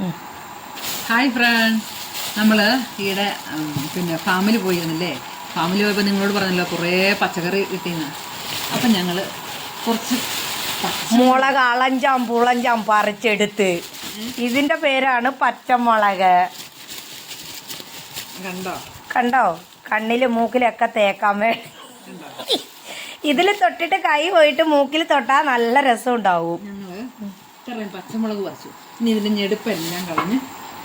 Hi friends നമ്മൾ ഈയിടെ പിന്നെ ഫാമിൽ പോയിരുന്നില്ലേ? ഫാമിൽ പോയപ്പോൾ നിങ്ങളോട് പറഞ്ഞല്ലോ കുറേ പച്ചക്കറി കിട്ടിയെന്ന് അപ്പം ഞങ്ങൾ കുറച്ച് മുളക് അളഞ്ചാം പുളഞ്ചാം പറിച്ചെടുത്ത് ഇതിന്റെ പേരാണ് പച്ചമുളക്. കണ്ടോ? കണ്ടോ? കണ്ണിൽ മൂക്കിലൊക്കെ തേക്കാൻ വേണ്ടി ഇതിൽ തൊട്ടിട്ട് കൈ പോയിട്ട് മൂക്കിൽ തൊട്ടാൽ നല്ല രസം ഉണ്ടാവും പച്ചമുളക് പറിച്ചു. ഇനി ഇതിന്റെ ഞെടുപ്പെല്ലാം കളഞ്ഞ്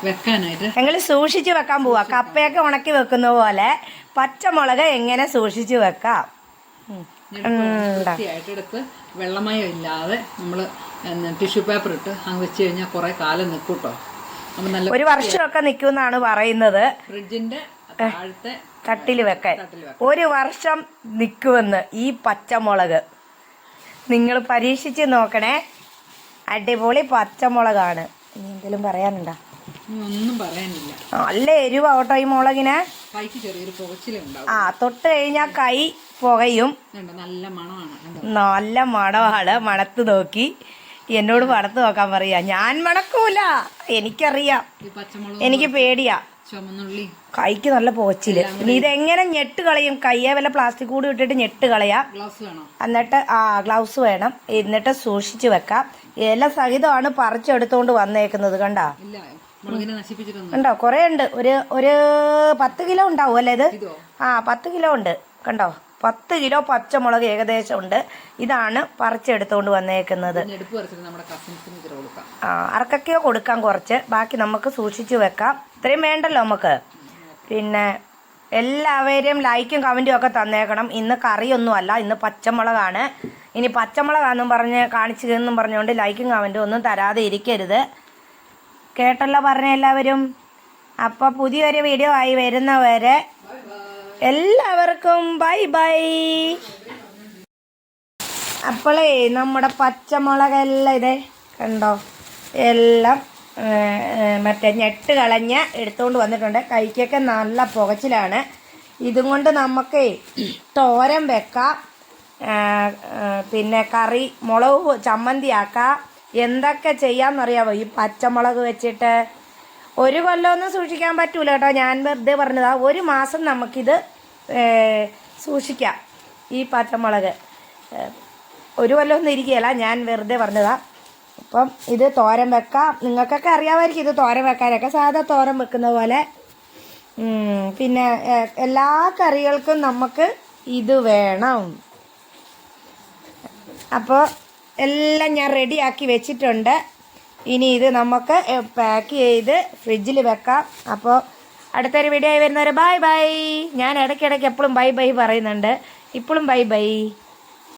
വെക്കാനായിട്ട് ഞങ്ങൾ സൂക്ഷിച്ച് വെക്കാൻ പോവാ. കപ്പയൊക്കെ ഉണക്കി വെക്കുന്ന പോലെ പച്ചമുളക് എങ്ങനെ സൂക്ഷിച്ച് വെക്കാം? ായിട്ടെടുത്ത് വൃത്തിയായിട്ട് എടുത്ത് വെള്ളമയം ഇല്ലാതെ നമ്മൾ ടിഷ്യൂ പേപ്പർ ഇട്ട് അങ്ങ് വെച്ച് കഴിഞ്ഞാൽ കുറേ കാലം നിൽക്കും കേട്ടോ അപ്പം നല്ല ഒരു വർഷമൊക്കെ നിൽക്കുമെന്നാണ് പറയുന്നത്. ഫ്രിഡ്ജിന്റെ താഴത്തെ തട്ടിൽ വെക്കാൻ. ഒരു വർഷം നിൽക്കുമെന്ന് ഈ പച്ചമുളക്. നിങ്ങൾ പരീക്ഷിച്ച് നോക്കണേ. അടിപൊളി പച്ചമുളകാണ്. ഇനി എന്തെങ്കിലും പറയാനുണ്ടോ? ഒന്നും പറയാനില്ല. നല്ല എരിവാട്ടോ ഈ മുളകിന്. കൈക്ക് ചെറിയൊരു പുകച്ചിലുണ്ടാവും. ആ തൊട്ട് കഴിഞ്ഞാൽ കൈ പുകയും. നല്ല മണമാണ് നല്ല മണമാണ് മണത്ത് നോക്കി. എന്നോട് മണത്ത് നോക്കാൻ പറയാ. ഞാൻ മണക്കൂല. എനിക്കറിയാം. എനിക്ക് പേടിയാ. ചുമന്നുള്ളി. കൈക്ക് നല്ല പോച്ചിൽ. ഇനി ഇതെങ്ങനെ ഞെട്ട് കളയും? കയ്യെ വല്ല പ്ലാസ്റ്റിക് കൂടി ഇട്ടിട്ട് ഞെട്ട് കളയാം? ഗ്ലൗസ് വേണം? എന്നിട്ട് ആ ഗ്ലൗസ് വേണം. എന്നിട്ട് സൂക്ഷിച്ചു വെക്കാം. ഇല സഹിതമാണ് പറിച്ചെടുത്തോണ്ട് വന്നേക്കുന്നത് കണ്ടാ? കണ്ടോ? കുറേ ഉണ്ട്. ഒരു ഒരു പത്ത് കിലോ ഉണ്ടാവും അല്ലേ ഇത്? ആ പത്ത് കിലോ ഉണ്ട്. കണ്ടോ? പത്ത് കിലോ പച്ചമുളക് ഏകദേശം ഉണ്ട്. ഇതാണ് പറിച്ചെടുത്തോണ്ട് വന്നേക്കുന്നത്. ആർക്കൊക്കെയോ കൊടുക്കാം കുറച്ച്. ബാക്കി നമുക്ക് സൂക്ഷിച്ചു വെക്കാം. ഇത്രയും വേണ്ടല്ലോ നമുക്ക്. പിന്നെ എല്ലാവരെയും ലൈക്കും കമന്റും ഒക്കെ തന്നേക്കണം. ഇന്ന് കറിയൊന്നുമല്ല ഇന്ന് പച്ചമുളകാണ്. ഇനി പച്ചമുളകാണെന്നും പറഞ്ഞ് കാണിച്ചു എന്നും പറഞ്ഞുകൊണ്ട് ലൈക്കും കമന്റും ഒന്നും തരാതെ ഇരിക്കരുത്. കേട്ടല്ലോ പറഞ്ഞ എല്ലാവരും? അപ്പോൾ പുതിയൊരു വീഡിയോ ആയി വരുന്നവരെ എല്ലാവർക്കും ബൈ ബൈ. അപ്പോളേ നമ്മുടെ പച്ചമുളകെല്ലാം ഇതേ കണ്ടോ? എല്ലാം മറ്റേ ഞെട്ട് കളഞ്ഞ് എടുത്തുകൊണ്ട് വന്നിട്ടുണ്ട്. കൈക്കൊക്കെ നല്ല പുകച്ചിലാണ്. ഇതും കൊണ്ട് നമുക്ക് തോരൻ വെക്കാം. പിന്നെ കറി മുളക് ചമ്മന്തിയാക്കാം. എന്തൊക്കെ ചെയ്യാമെന്നറിയാമോ ഈ പച്ചമുളക് വെച്ചിട്ട് ഒരു കൊല്ലമൊന്നും സൂക്ഷിക്കാൻ പറ്റൂല കേട്ടോ. ഞാൻ വെറുതെ പറഞ്ഞതാ ഒരു മാസം നമുക്കിത് സൂക്ഷിക്കാം ഈ പച്ചമുളക്. ഒരു കൊല്ലമൊന്നും ഇരിക്കുകയല്ല ഞാൻ വെറുതെ പറഞ്ഞതാ. അപ്പം ഇത് തോരൻ വെക്കാം. നിങ്ങൾക്കൊക്കെ അറിയാമായിരിക്കും ഇത് തോരൻ വെക്കാനൊക്കെ. സാധാ തോരൻ വെക്കുന്ന പോലെ. പിന്നെ എല്ലാ കറികൾക്കും നമുക്ക് ഇത് വേണം. അപ്പോൾ എല്ലാം ഞാൻ റെഡിയാക്കി വെച്ചിട്ടുണ്ട്. ഇനി ഇത് നമുക്ക് പാക്ക് ചെയ്ത് ഫ്രിഡ്ജിൽ വെക്കാം. അപ്പോൾ അടുത്തൊരു വീഡിയോ ആയി വരുന്നവരെ ബൈ ബൈ ഞാൻ ഇടയ്ക്കിടയ്ക്ക് എപ്പോഴും ബൈ ബൈ പറയുന്നുണ്ട്. ഇപ്പോഴും ബൈ ബൈ